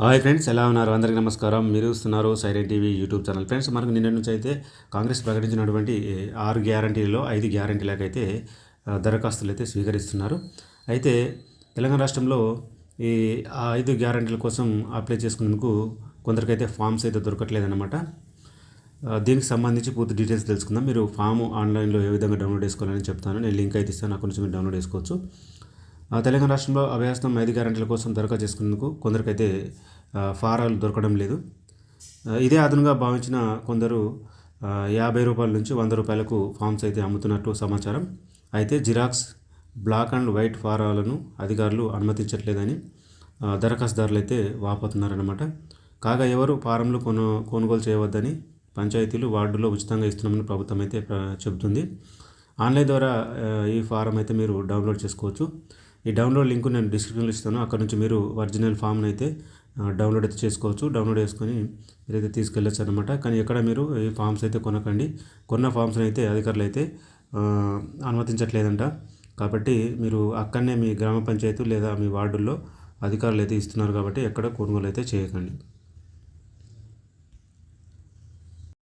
Hi friends ఎలా ఉన్నారు? అందరికీ నమస్కారం. మీరు చూస్తున్నారు సైరెంట్ టీవీ యూట్యూబ్ ఛానల్. ఫ్రెండ్స్ మనకు నిన్న నుంచి అయితే కాంగ్రెస్ ప్రకటించినటువంటి ఆరు గ్యారంటీలలో ఐదు గ్యారంటీలకైతే దరఖాస్తులు అయితే స్వీకరిస్తున్నారు. అయితే తెలంగాణ రాష్ట్రంలో ఈ ఐదు గ్యారంటీల కోసం అప్లై చేసుకునేందుకు కొందరికైతే ఫామ్స్ అయితే దొరకట్లేదన్నమాట. దీనికి సంబంధించి పూర్తి డీటెయిల్స్ తెలుసుకుందాం. మీరు ఫామ్ ఆన్లైన్లో ఏ విధంగా డౌన్లోడ్ చేసుకోవాలని చెప్తాను. నేను లింక్ అయితే ఇస్తాను. నాకు నుంచి మీరు డౌన్లోడ్ చేసుకోవచ్చు. తెలంగాణ రాష్ట్రంలో అభయాస్తం ఐదు గ్యారంటీల కోసం దరఖాస్తు చేసుకునేందుకు కొందరికైతే ఫారాలు దొరకడం లేదు. ఇదే అదనంగా భావించిన కొందరు యాభై రూపాయల నుంచి వంద రూపాయలకు ఫామ్స్ అయితే అమ్ముతున్నట్టు సమాచారం. అయితే జిరాక్స్ బ్లాక్ అండ్ వైట్ ఫారాలను అధికారులు అనుమతించట్లేదని దరఖాస్తుదారులు అయితే వాపోతున్నారన్నమాట. కాగా ఎవరు ఫారంలు కొను కొనుగోలు చేయవద్దని పంచాయతీలు వార్డులో ఉచితంగా ఇస్తున్నామని ప్రభుత్వం అయితే చెబుతుంది. ఆన్లైన్ ద్వారా ఈ ఫారం అయితే మీరు డౌన్లోడ్ చేసుకోవచ్చు. ఈ డౌన్లోడ్ లింక్ నేను డిస్క్రిప్షన్లో ఇస్తాను. అక్కడ నుంచి మీరు ఒరిజినల్ ఫామ్ని అయితే డౌన్లోడ్ అయితే చేసుకోవచ్చు. డౌన్లోడ్ చేసుకొని మీరైతే తీసుకెళ్ళచ్చు అనమాట కానీ ఎక్కడ మీరు ఈ ఫామ్స్ అయితే కొనకండి. కొన్న ఫామ్స్ని అయితే అధికారులు అయితే అనుమతించట్లేదంట. కాబట్టి మీరు అక్కడనే మీ గ్రామ పంచాయతీ లేదా మీ వార్డుల్లో అధికారులు అయితే ఇస్తున్నారు కాబట్టి ఎక్కడ కొనుగోలు అయితే చేయకండి.